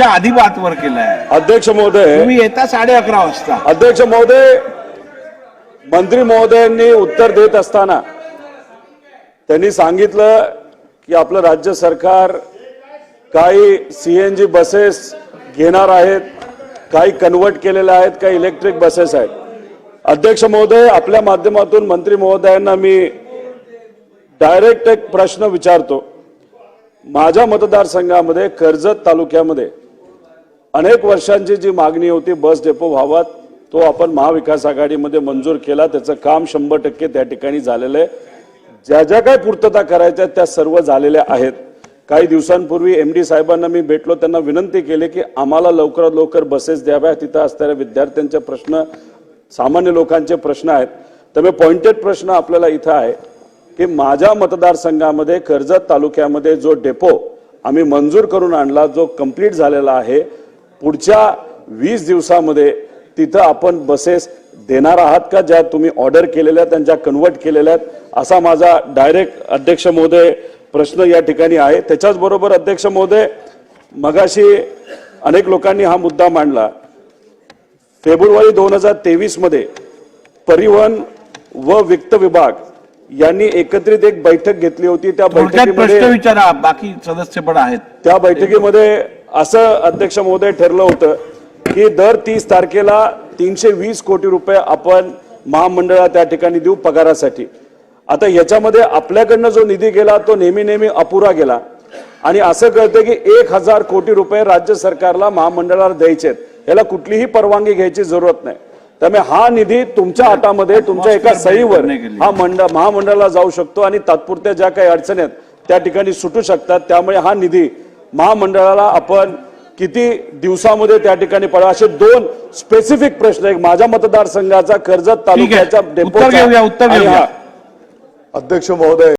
च्या आधी बातवर केलाय. अध्यक्ष महोदय तुम्ही येता साडे अकरा वाजता. अध्यक्ष महोदय मंत्री महोदयांनी उत्तर देत असताना त्यांनी सांगितलं की आपलं राज्य सरकार काही सीएनजी बसेस घेणार आहेत काही कन्वर्ट केलेल्या आहेत काही इलेक्ट्रिक बसेस आहेत. अध्यक्ष महोदय आपल्या माध्यमातून मंत्री महोदयांना मी डायरेक्ट एक प्रश्न विचारतो. माझ्या मतदारसंघामध्ये कर्जत तालुक्यामध्ये अनेक वर्षांची जी मागणी होती बस डेपो व्हावात तो आपण महाविकास आघाडीमध्ये मंजूर केला. त्याचं काम शंभर टक्के त्या ठिकाणी झालेलं आहे. ज्या ज्या काही पूर्तता करायच्या त्या सर्व झालेल्या आहेत. काही दिवसांपूर्वी एम डी साहेबांना मी भेटलो त्यांना विनंती केली की आम्हाला लवकरात लवकर बसेस द्याव्या. तिथं असणाऱ्या विद्यार्थ्यांचे प्रश्न सामान्य लोकांचे प्रश्न आहेत. त्यामुळे पॉइंटेड प्रश्न आपल्याला इथं आहे की माझ्या मतदारसंघामध्ये कर्जत तालुक्यामध्ये जो डेपो आम्ही मंजूर करून आणला जो कंप्लीट झालेला आहे पुढच्या वीस दिवसामध्ये तिथं आपण बसेस देणार आहात का ज्या तुम्ही ऑर्डर केलेल्या आहेत ज्या कन्वर्ट केलेल्या आहेत? असा माझा डायरेक्ट अध्यक्ष महोदय प्रश्न या ठिकाणी आहे. त्याच्याच बरोबर अध्यक्ष महोदय मगाशी अनेक लोकांनी हा मुद्दा मांडला. फेब्रुवारी दोन हजार तेवीसमध्ये परिवहन व वित्त विभाग यांनी एकत्रित एक बैठक घेतली होती. त्या बैठकीमध्ये विचारा बाकी सदस्य पण आहेत. त्या बैठकीमध्ये असं अध्यक्ष महोदय ठरलं होतं की दर तीस तारखेला तीनशे वीस कोटी रुपये आपण महामंडळाला त्या ठिकाणी देऊ पगारासाठी. आता याच्यामध्ये आपल्याकडनं जो निधी गेला तो नेहमी नेहमी अपुरा गेला. आणि असं कळतं की एक हजार कोटी रुपये राज्य सरकारला महामंडळाला द्यायचे आहेत. याला कुठलीही परवानगी घ्यायची जरूरत नाही. त्यामुळे हा निधी तुमच्या हातामध्ये तुमच्या एका सहीवर हा मंडळ महामंडळाला जाऊ शकतो आणि तात्पुरत्या ज्या काही अडचणी आहेत त्या ठिकाणी सुटू शकतात. त्यामुळे हा निधी महामंडळाला आपण किती दिवसामध्ये त्या ठिकाणी पडा असे दोन स्पेसिफिक प्रश्न एक माझ्या मतदारसंघाचा कर्जत उत्तर घेऊया, उत्तर घेऊया. अध्यक्ष महोदय